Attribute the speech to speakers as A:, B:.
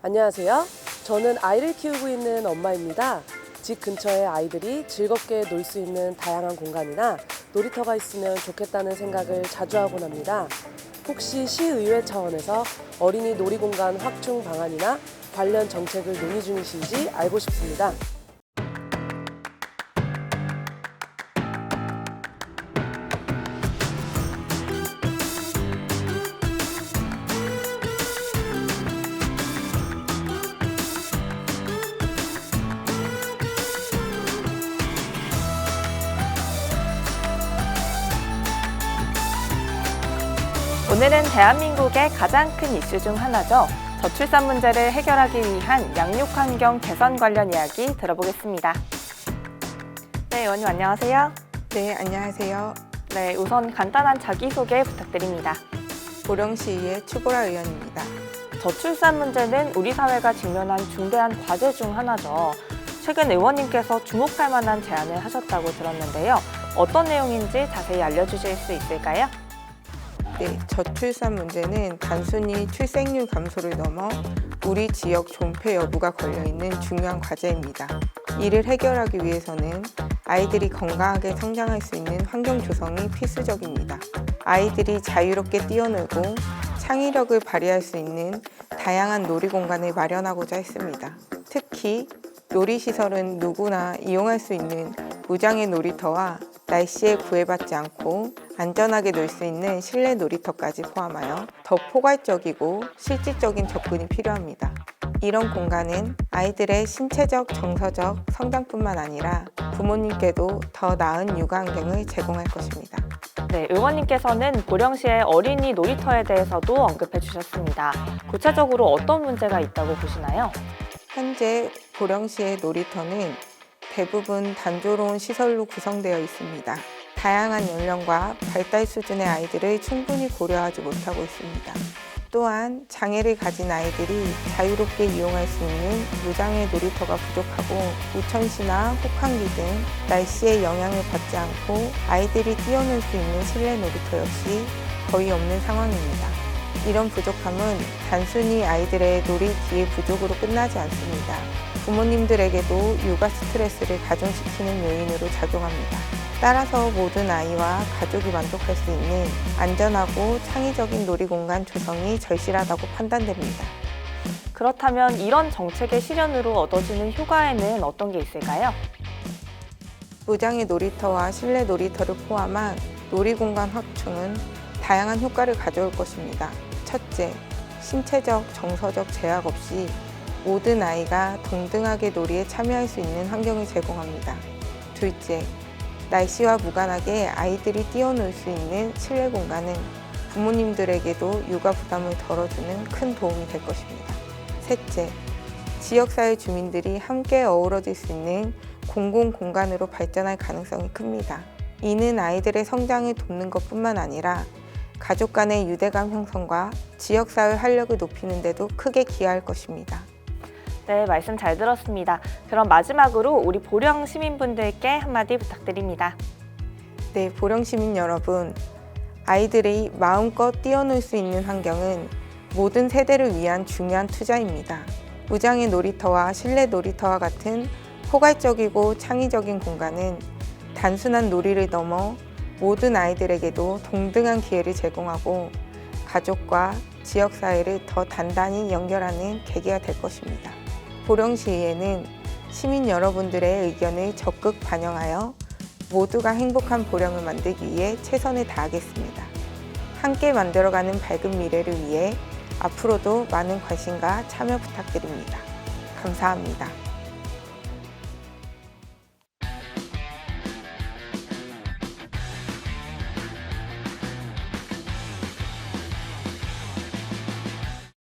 A: 안녕하세요. 저는 아이를 키우고 있는 엄마입니다. 집 근처에 아이들이 즐겁게 놀 수 있는 다양한 공간이나 놀이터가 있으면 좋겠다는 생각을 자주 하곤 합니다. 혹시 시의회 차원에서 어린이 놀이공간 확충 방안이나 관련 정책을 논의 중이신지 알고 싶습니다.
B: 오늘은 대한민국의 가장 큰 이슈 중 하나죠. 저출산 문제를 해결하기 위한 양육 환경 개선 관련 이야기 들어보겠습니다. 네, 의원님 안녕하세요.
C: 네, 안녕하세요.
B: 네, 우선 간단한 자기소개 부탁드립니다.
C: 보령시의회 추보라 의원입니다.
B: 저출산 문제는 우리 사회가 직면한 중대한 과제 중 하나죠. 최근 의원님께서 주목할 만한 제안을 하셨다고 들었는데요. 어떤 내용인지 자세히 알려주실 수 있을까요?
C: 네, 저출산 문제는 단순히 출생률 감소를 넘어 우리 지역 존폐 여부가 걸려 있는 중요한 과제입니다. 이를 해결하기 위해서는 아이들이 건강하게 성장할 수 있는 환경 조성이 필수적입니다. 아이들이 자유롭게 뛰어놀고 창의력을 발휘할 수 있는 다양한 놀이 공간을 마련하고자 했습니다. 특히 놀이 시설은 누구나 이용할 수 있는 무장의 놀이터와 날씨에 구애받지 않고 안전하게 놀 수 있는 실내 놀이터까지 포함하여 더 포괄적이고 실질적인 접근이 필요합니다. 이런 공간은 아이들의 신체적, 정서적 성장뿐만 아니라 부모님께도 더 나은 육아 환경을 제공할 것입니다.
B: 네, 의원님께서는 보령시의 어린이 놀이터에 대해서도 언급해 주셨습니다. 구체적으로 어떤 문제가 있다고 보시나요?
C: 현재 보령시의 놀이터는 대부분 단조로운 시설로 구성되어 있습니다. 다양한 연령과 발달 수준의 아이들을 충분히 고려하지 못하고 있습니다. 또한 장애를 가진 아이들이 자유롭게 이용할 수 있는 무장애 놀이터가 부족하고 우천시나 혹한기 등 날씨의 영향을 받지 않고 아이들이 뛰어놀 수 있는 실내 놀이터 역시 거의 없는 상황입니다. 이런 부족함은 단순히 아이들의 놀이 기회 부족으로 끝나지 않습니다. 부모님들에게도 육아 스트레스를 가중시키는 요인으로 작용합니다. 따라서 모든 아이와 가족이 만족할 수 있는 안전하고 창의적인 놀이공간 조성이 절실하다고 판단됩니다.
B: 그렇다면 이런 정책의 실현으로 얻어지는 효과에는 어떤 게 있을까요?
C: 무장의 놀이터와 실내 놀이터를 포함한 놀이공간 확충은 다양한 효과를 가져올 것입니다. 첫째, 신체적, 정서적 제약 없이 모든 아이가 동등하게 놀이에 참여할 수 있는 환경을 제공합니다. 둘째, 날씨와 무관하게 아이들이 뛰어놀 수 있는 실내 공간은 부모님들에게도 육아 부담을 덜어주는 큰 도움이 될 것입니다. 셋째, 지역사회 주민들이 함께 어우러질 수 있는 공공 공간으로 발전할 가능성이 큽니다. 이는 아이들의 성장을 돕는 것 뿐만 아니라 가족 간의 유대감 형성과 지역사회 활력을 높이는 데도 크게 기여할 것입니다.
B: 네, 말씀 잘 들었습니다. 그럼 마지막으로 우리 보령 시민분들께 한마디 부탁드립니다.
C: 네, 보령 시민 여러분, 아이들이 마음껏 뛰어놀 수 있는 환경은 모든 세대를 위한 중요한 투자입니다. 무장의 놀이터와 실내 놀이터와 같은 포괄적이고 창의적인 공간은 단순한 놀이를 넘어 모든 아이들에게도 동등한 기회를 제공하고 가족과 지역사회를 더 단단히 연결하는 계기가 될 것입니다. 보령시의회는 시민 여러분들의 의견을 적극 반영하여 모두가 행복한 보령을 만들기 위해 최선을 다하겠습니다. 함께 만들어가는 밝은 미래를 위해 앞으로도 많은 관심과 참여 부탁드립니다. 감사합니다.